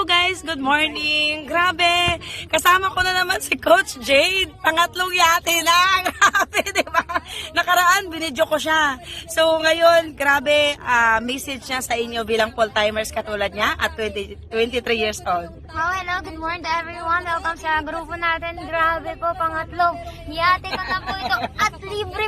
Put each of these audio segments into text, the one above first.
Hello guys, good morning. Grabe, kasama ko na naman si Coach Jade. Pangatlong yate na. Grabe, di ba? Nakaraan, binidyo ko siya. So ngayon, grabe, ah, message niya sa inyo bilang full-timers katulad niya at 20, 23 years old. Oh, hello, good morning to everyone. Welcome sa grupo natin. Grabe po, pangatlong. Niyate ko na po ito.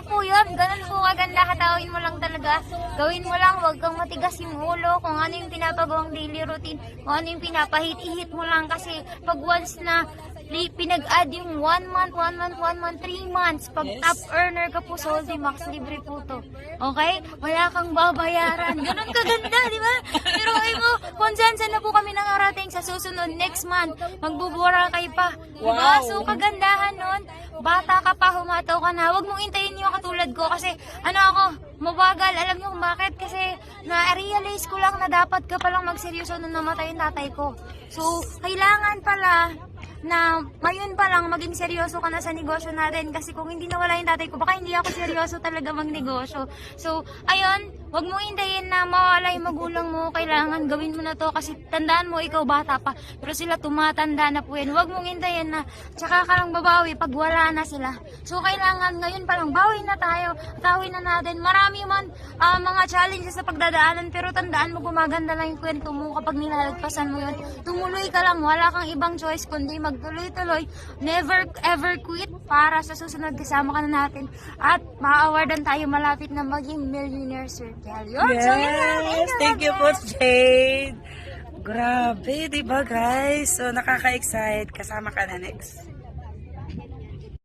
Po yun. Ganun po kaganda. Katawin mo lang talaga. Gawin mo lang, huwag kang matigas yung ulo. Kung ano yung pinapagawang daily routine. Kung ano yung pinapahit, ihit mo lang. Kasi pag once na pinag-add yung 1 month, 1 month, 1 month, 3 months. Pag Yes. top earner ka po, Soldi Max, libre po to. Okay? Wala kang babayaran. Ganun kaganda, di ba? Pero ay mo, saan na po kami nakarating sa susunod next month, magbubura kay pa. Di ba? Wow. So, kagandahan nun, bata ka pa, humataw ka na. Huwag mong intayin yung katulad ko kasi, ano ako, mabagal. Alam niyo kung bakit? Kasi, na-realize ko lang na dapat ka palang magseryoso nung namatay yung tatay ko. So, kailangan pala na ngayon pa lang maging seryoso ka na sa negosyo natin kasi kung hindi nawala yung tatay ko baka hindi ako seryoso talaga magnegosyo so ayun wag mo hintayin na mawala yung magulang mo. Kailangan gawin mo na to kasi tandaan mo ikaw bata pa. Pero sila tumatanda na po yan. Wag mong hintayin na tsaka ka lang babawi pag wala na sila. So kailangan ngayon pa lang bawi na tayo. Tawin na natin. Marami man ah, mga challenges sa pagdadaanan pero tandaan mo gumaganda lang yung kwento mo kapag nilalagpasan mo yun. Tumuloy ka lang. Wala kang ibang choice kundi magtuloy-tuloy. Never ever quit para sa susunod. Kasama ka na natin. At ma-awardan tayo malapit na maging millionaire circle yun so yun lang Yes, thank you Jade. Grabe, di ba guys? So nakaka-excite. Kasama ka na next.